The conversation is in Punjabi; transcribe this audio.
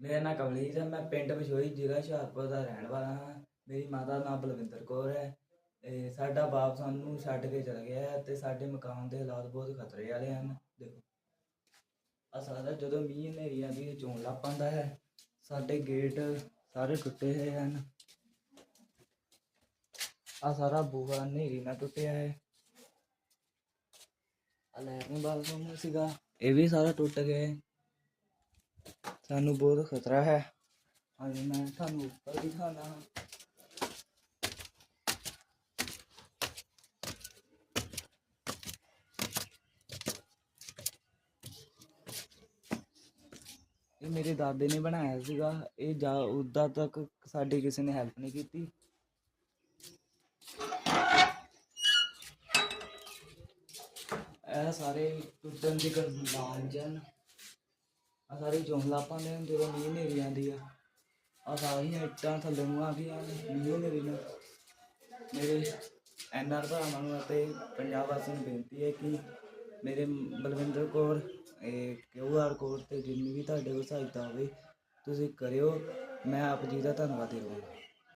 ਮੇਰਾ ਨਾਮ ਕਮਲੀਤ ਹੈ ਮੈਂ ਪਿੰਡ ਵਿਛੋਈ ਜ਼ਿਲ੍ਹਾ ਹੁਸ਼ਿਆਰਪੁਰ ਦਾ ਰਹਿਣ ਵਾਲਾ ਹਾਂ। ਮੇਰੀ ਮਾਤਾ ਦਾ ਨਾਮ ਬਲਵਿੰਦਰ ਕੌਰ ਹੈ ਇਹ ਸਾਡਾ ਬਾਪ ਸਾਨੂੰ ਛੱਡ ਕੇ ਚਲਾ ਗਿਆ ਹੈ ਤੇ ਸਾਡੇ ਮਕਾਨ ਦੇ ਹਾਲਾਤ ਬਹੁਤ ਖਤਰੇ ਵਾਲੇ ਹਨ। ਦੇਖੋ ਆ ਸਾਰਾ ਜਦੋਂ ਮੀਂਹ ਹਨੇਰੀ ਆਉਂਦੀ ਹੈ ਚੋਣ ਲੱਗ ਪੈਂਦਾ ਹੈ, ਸਾਡੇ ਗੇਟ ਸਾਰੇ ਟੁੱਟੇ ਹੋਏ ਹਨ। ਆ ਸਾਰਾ ਬੂਹਾ ਹਨੇਰੀ ਨਾਲ ਟੁੱਟਿਆ ਹੈ। ਆ ਲੈਟਰਿੰਗ ਬਾਥਰੂਮ ਸੀਗਾ, ਇਹ ਵੀ ਸਾਰਾ ਟੁੱਟ ਗਿਆ ਸਾਨੂੰ ਬਹੁਤ ਖਤਰਾ ਹੈ। ਹਾਂਜੀ, ਮੈਂ ਤੁਹਾਨੂੰ ਉੱਪਰ ਦਿਖਾਣਾ ਹਾਂ। ਇਹ ਮੇਰੇ ਦਾਦੇ ਨੇ ਬਣਾਇਆ ਸੀਗਾ। ਇਹ ਜਾ ਉਦਾਂ ਤੱਕ ਸਾਡੀ ਕਿਸੇ ਨੇ ਹੈਲਪ ਨਹੀਂ ਕੀਤੀ। ਇਹ ਸਾਰੇ ਟੁੱਟਣ ਦੀ ਲਾਂਜਨ ਆ ਸਾਰੇ ਜੋਂਲਾ ਪਾਉਂਦੇ ਹਨ ਜਦੋਂ ਮੀਂਹ ਹਨੇਰੀ ਆਉਂਦੀ ਆ ਆ ਸਾਰੀਆਂ ਇੱਟਾਂ ਥੱਲੇ ਨੂੰ ਆ ਗਈਆਂ ਨੇ, ਮੀਂਹ ਹਨੇਰੀ ਨਾਲ ਮੇਰੇ ਐਨਆਰ ਭਰਾਵਾਂ ਨੂੰ ਅਤੇ ਪੰਜਾਬ ਵਾਸੀਆਂ ਨੂੰ ਬੇਨਤੀ ਹੈ ਕਿ ਮੇਰੇ ਬਲਵਿੰਦਰ ਕੌਰ, ਇਹ ਕਿਊਆਰ ਕੋਡ ਤੇ ਜਿੰਨੀ ਵੀ ਤੁਹਾਡੇ ਕੋਲ ਸਹਾਇਤਾ ਹੋਵੇ, ਤੁਸੀਂ ਕਰਿਓ, ਮੈਂ ਆਪ ਜੀ ਦਾ ਧੰਨਵਾਦ ਦੇਵਾਂਗਾ